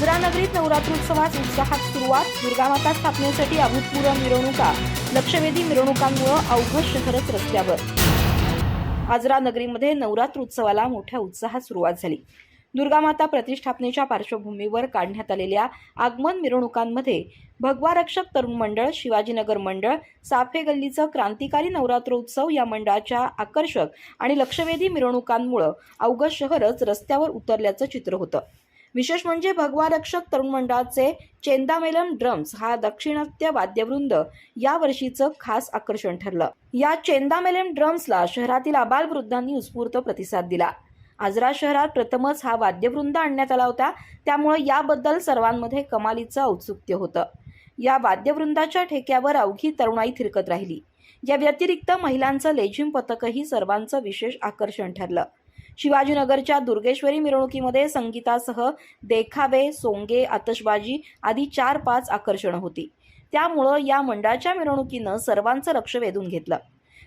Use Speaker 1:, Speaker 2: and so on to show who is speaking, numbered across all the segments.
Speaker 1: आजरा नगरीत नवरात्रोत्सवात उत्साहात सुरुवात. दुर्गामाता स्थापनेसाठी अभूतपूर्व मिरवणुका. लक्षवेधी मिरवणुकांमुळे अवघड शहरच रस्त्यावर. आजरा नगरीमध्ये नवरात्रोत्सवाला मोठ्या उत्साहात सुरुवात झाली. दुर्गामाता प्रतिष्ठापनेच्या पार्श्वभूमीवर काढण्यात आलेल्या आगमन मिरवणुकांमध्ये भगवा रक्षक तरुण मंडळ शिवाजीनगर मंडळ साफे गल्लीचं क्रांतिकारी नवरात्रोत्सव या मंडळाच्या आकर्षक आणि लक्षवेधी मिरवणुकांमुळं अवघड शहरच रस्त्यावर उतरल्याचं चित्र होतं. विशेष म्हणजे भगवा रक्षक तरुण मंडळाचे चेंदामेलम ड्रम्स हा दक्षिणात्य वाद्यवृंद या वर्षीचं खास आकर्षण ठरलं. या चेंदामेलम ड्रम्सला शहरातील आबालवृद्धांनी उत्स्फूर्त प्रतिसाद दिला. आजरा शहरात प्रथमच हा वाद्यवृंद आणण्यात आला होता. त्यामुळे याबद्दल सर्वांमध्ये कमालीचं औत्सुक्य होतं. या वाद्यवृंदाच्या ठेक्यावर अवघी तरुणाई थिरकत राहिली. या व्यतिरिक्त महिलांचं लेझिम पथकही सर्वांचं विशेष आकर्षण ठरलं. शिवाजीनगरच्या दुर्गेश्वरी मिरवणुकीमध्ये संगीतासह देखावे सोंगे आतषबाजी आदी चार पाच आकर्षणं होती. त्यामुळं या मंडळाच्या मिरवणुकीनं सर्वांचं लक्ष वेधून घेतलं.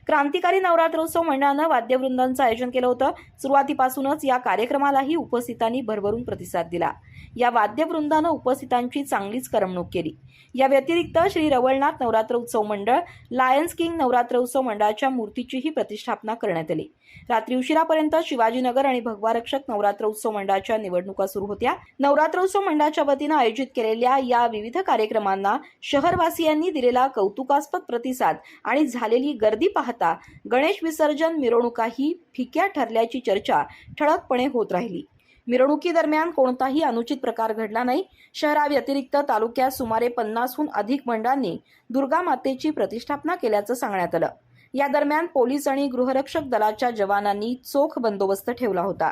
Speaker 1: क्रांतिकारी नवरात्रोत्सव मंडळानं वाद्यवृंदांचं आयोजन केलं होतं. सुरुवातीपासूनच या कार्यक्रमालाही उपस्थितांनी भरभरून प्रतिसाद दिला. या वाद्यवृंदानं उपस्थितांची चांगलीच करमणूक केली. या व्यतिरिक्त श्री रवळनाथ नवरात्रोत्सव मंडळ लायन्स किंग नवरात्रोत्सव मंडळाच्या मूर्तीचीही प्रतिष्ठापना करण्यात आली. रात्री उशिरापर्यंत शिवाजीनगर आणि भगवारक्षक नवरात्रोत्सव मंडळाच्या निवडणुका सुरू होत्या. नवरात्रोत्सव मंडळाच्या वतीनं आयोजित केलेल्या या विविध कार्यक्रमांना शहरवासियांनी दिलेला कौतुकास्पद प्रतिसाद आणि झालेली गर्दी पाहता गणेश विसर्जन मिरवणुकाही फिक्या ठरल्याची चर्चा ठळकपणे होत राहिली. मिरवणुकीदरम्यान कोणताही अनुचित प्रकार घडला नाही. शहराव्यतिरिक्त तालुक्यात सुमारे पन्नासहून अधिक मंडळांनी दुर्गा मातेची प्रतिष्ठापना केल्याचं सांगण्यात आलं. या दरम्यान पोलीस आणि गृहरक्षक दलाच्या जवानांनी चोख बंदोबस्त ठेवला होता.